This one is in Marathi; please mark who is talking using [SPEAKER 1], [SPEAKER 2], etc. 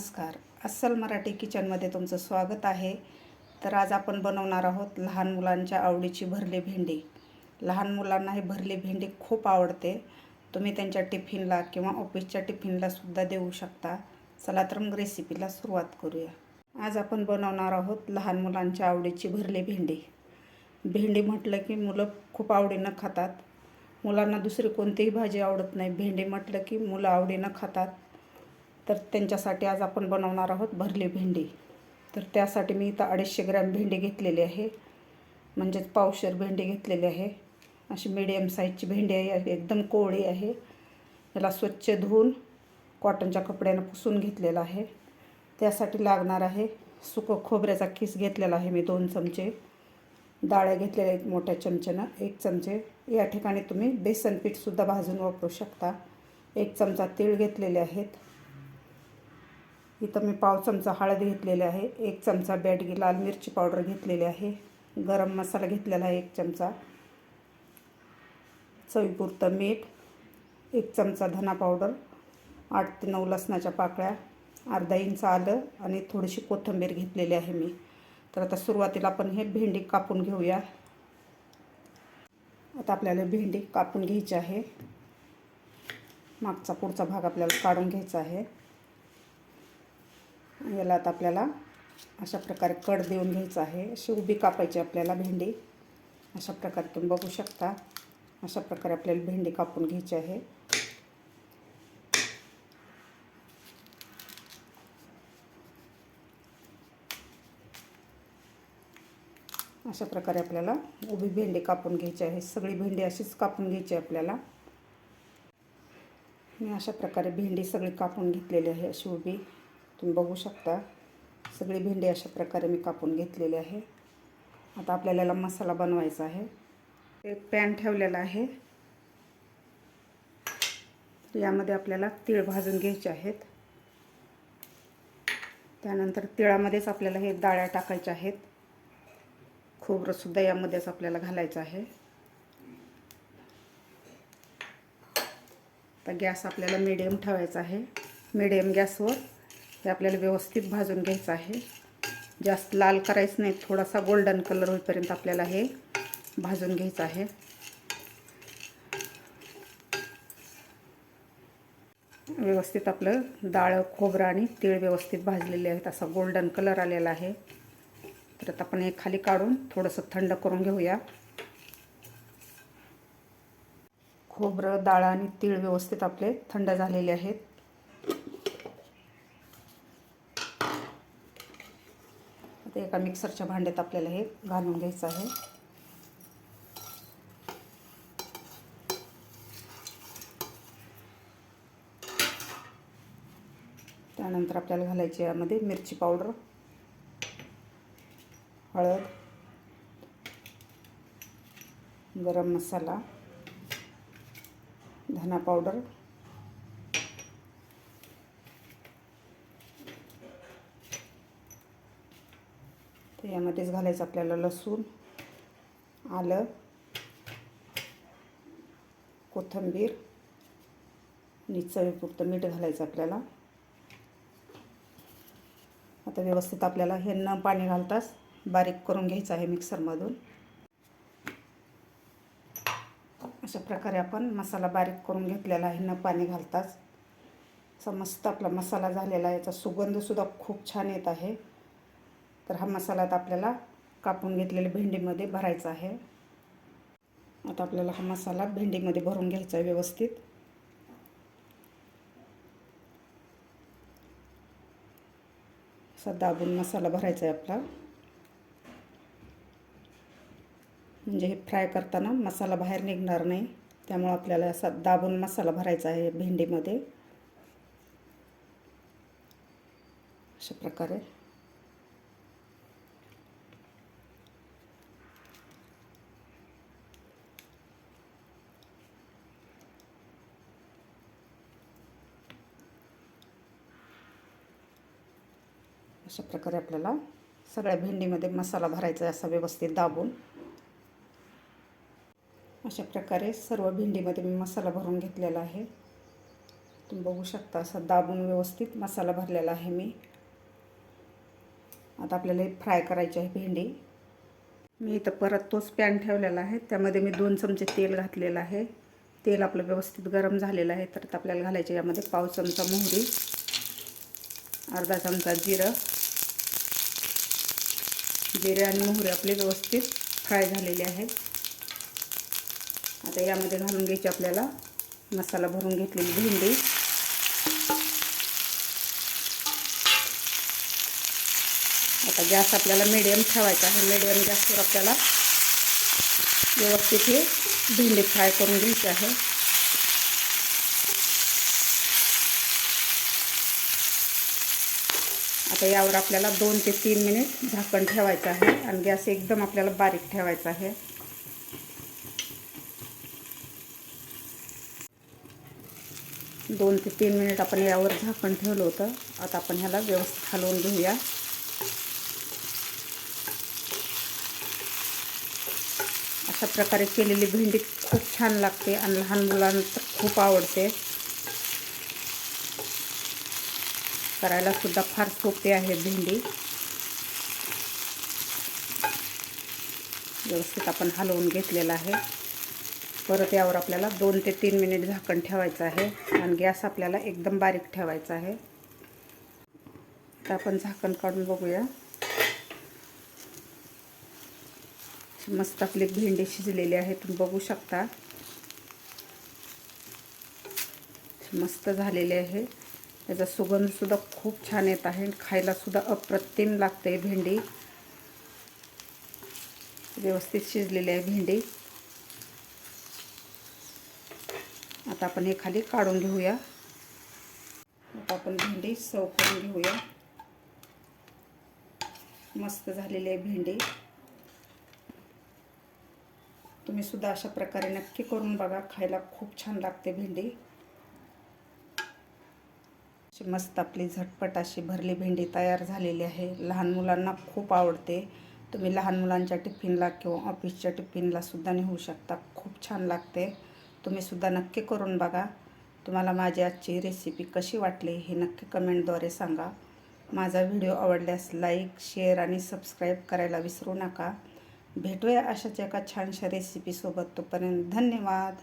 [SPEAKER 1] नमस्कार. अस्सल मराठी किचनमध्ये तुमचं स्वागत आहे. तर आज आपण बनवणार आहोत लहान मुलांच्या आवडीची भरली भेंडी. लहान मुलांना ही भरली भेंडी खूप आवडते. तुम्ही त्यांच्या टिफिनला किंवा ऑफिसच्या टिफिनला सुद्धा देऊ शकता. चला तर मग रेसिपीला सुरुवात करूया. आज आपण बनवणार आहोत लहान मुलांच्या आवडीची भरली भेंडी. भेंडी म्हटलं की मुलं खूप आवडीनं खातात. मुलांना दुसरी कोणतीही भाजी आवडत नाही. भेंडी म्हटलं की मुलं आवडीनं खातात. तर त्यांच्यासाठी आज आपण बनवणार आहोत भरली भेंडी. तर त्यासाठी मी इथं अडीचशे ग्रॅम भेंडी घेतलेली आहे. म्हणजेच पावशर भेंडी घेतलेली आहे. अशी मिडियम साईजची भेंडी आहे. एकदम कोवळी आहे. याला स्वच्छ धुवून कॉटनच्या कपड्यानं पुसून घेतलेला आहे. त्यासाठी लागणार आहे सुकं खोबऱ्याचा किस घेतलेला आहे मी दोन चमचे. डाळ्या घेतलेल्या आहेत मोठ्या चमच्यानं एक चमचे. या ठिकाणी तुम्ही बेसन पीठसुद्धा भाजून वापरू शकता. एक चमचा तीळ घेतलेले आहेत. इथं मी पाव चमचा हळद घेतलेली आहे एक चमचा बॅडगी लाल मिरची पावडर घेतलेली आहे गरम मसाला घेतलेला आहे एक चमचा चवीपुरतं मीठ एक चमचा धना पावडर आठ ते नऊ लसणाच्या पाकळ्या अर्धा इंच आलं आणि थोडीशी कोथिंबीर घेतलेली आहे मी. तर आता सुरुवातीला आपण हे भेंडी कापून घेऊया. आता आपल्याला भेंडी कापून घ्यायची आहे. मागचा पुढचा भाग आपल्याला काढून घ्यायचा आहे. याला आता आपल्याला अशा प्रकारे कट देऊन घ्यायचं आहे. अशी उभी कापायची आपल्याला भेंडी. अशा प्रकारे तुम्ही बघू शकता. अशा प्रकारे आपल्याला भेंडी कापून घ्यायची आहे. अशा प्रकारे आपल्याला उभी भेंडी कापून घ्यायची आहे. सगळी भेंडी अशीच कापून घ्यायची आपल्याला. मी अशा प्रकारे भेंडी सगळी कापून घेतलेली आहे अशी उभी. तुम्ही बघू शकता. सगळी भेंडी अशा प्रकारे मी कापून घेतलेली आहे. आता आपल्याला मसाला बनवायचा आहे. एक पॅन ठेवलेला आहे. यामध्ये आपल्याला तीळ भाजून घ्यायचे आहेत. त्यानंतर तिळामध्येच आपल्याला हे डाळ्या टाकायच्या आहेत. खोबरंसुद्धा यामध्येच आपल्याला घालायचं आहे. तर गॅस आपल्याला मिडियम ठेवायचा आहे. मिडियम गॅसवर हे आपल्याला व्यवस्थित भाजून घ्यायचं आहे. जास्त लाल करायचं नाही थोडासा गोल्डन कलर होईपर्यंत आपल्याला हे भाजून घ्यायचं आहे. व्यवस्थित आपलं डाळ खोबरं आणि तीळ व्यवस्थित भाजलेले आहेत. असा गोल्डन कलर आलेला आहे. तर आता आपण हे खाली काढून थोडंसं थंड करून घेऊया. खोबरं डाळ आणि तीळ व्यवस्थित आपले थंड झालेले आहेत आता एका मिक्सरच्या भांड्यात आपल्याला हे घालून घ्यायचं आहे. त्यानंतर आपल्याला घालायची यामध्ये मिरची पावडर हळद गरम मसाला धना पावडर यामध्येच घालायचं आपल्याला लसूण आलं कोथिंबीर आणि चवीपुरतं मीठ घालायचं आपल्याला. आता व्यवस्थित आपल्याला हे न पाणी घालताच बारीक करून घ्यायचं आहे मिक्सरमधून. अशा प्रकारे आपण मसाला बारीक करून घेतलेला आहे न पाणी घालताच. असा मस्त आपला मसाला झालेला आहे. याचा सुगंधसुद्धा खूप छान येत आहे. तर हा मसाला आता आपल्याला कापून घेतलेल्या भेंडीमध्ये भरायचा आहे. आता आपल्याला हा मसाला भेंडीमध्ये भरून घ्यायचा आहे व्यवस्थित. असा दाबून मसाला भरायचा आहे आपला. म्हणजे हे फ्राय करताना मसाला बाहेर निघणार नाही. त्यामुळं आपल्याला असा दाबून मसाला भरायचा आहे भेंडीमध्ये. अशा प्रकारे. अशा प्रकारे आपल्याला सगळ्या भेंडीमध्ये मसाला भरायचा आहे असा व्यवस्थित दाबून. अशा प्रकारे सर्व भेंडीमध्ये मी मसाला भरून घेतलेला आहे. तुम्ही बघू शकता असा दाबून व्यवस्थित मसाला भरलेला आहे मी. आता आपल्याला फ्राय करायची आहे भेंडी. मी इथं परत तोच पॅन ठेवलेला आहे. त्यामध्ये मी दोन चमचे तेल घातलेलं आहे. तेल आपलं व्यवस्थित गरम झालेलं आहे. तर आपल्याला घालायचे यामध्ये पाव चमचा मोहरी अर्धा चमचा जिरं जिरे आणि मोहरी आपले व्यवस्थित फ्राय झालेले आहे आता यामध्ये घालून घ्यायची आपल्याला मसाला भरून घेतलेली भेंडी. आता गॅस आपल्याला मिडियम ठेवायचा आहे. मिडियम गॅसवर आपल्याला व्यवस्थित हे भेंडी फ्राय करून घ्यायची आहे. आता यावर आपल्याला दोन ते तीन मिनिट झाकण ठेवायचं आहे आणि गॅस एकदम आपल्याला बारीक ठेवायचा आहे. दोन ते तीन मिनिट आपण यावर झाकण ठेवलं होतं. आता आपण ह्याला व्यवस्थित हलवून घेऊया. अशा प्रकारे केलेली भेंडी खूप छान लागते आणि लहान मुलांना खूप आवडते. करायला सुद्धा फार सोपे आहे भेंडी. व्यवस्थित आपण हलवून घेतलेला आहे. परत यावर आपल्याला दोन ते तीन मिनिट झाकण ठेवायचं आहे आणि गॅस आपल्याला एकदम बारीक ठेवायचा आहे. तर आपण झाकण काढून बघूया. मस्त आपली भेंडी शिजलेली आहे तुम्ही बघू शकता. मस्त झालेली आहे. त्याचा सुगंधसुद्धा खूप छान येत आहे खायलासुद्धा अप्रतिम लागते भेंडी. व्यवस्थित शिजलेली आहे भेंडी. आता आपण हे खाली काढून घेऊया. आता आपण भेंडी सव करून घेऊया. मस्त झालेली आहे भेंडी. तुम्ही सुद्धा अशा प्रकारे नक्की करून बघा खायला खूप छान लागते भेंडी. मस्त आपली झटपट अशी भरली भेंडी तयार झालेली आहे. लहान मुलांना खूप आवडते. तुम्ही लहान मुलांच्या टिफिनला किंवा ऑफिसच्या टिफिनला सुद्धा नेऊ शकता. खूप छान लागते. तुम्ही सुद्धा नक्की करून बघा. तुम्हाला माझी आजची रेसिपी कशी वाटली हे नक्की कमेंटद्वारे सांगा. माझा व्हिडिओ आवडल्यास लाईक शेअर आणि सबस्क्राईब करायला विसरू नका. भेटूया अशाच एका छानशा रेसिपीसोबत तोपर्यंत धन्यवाद.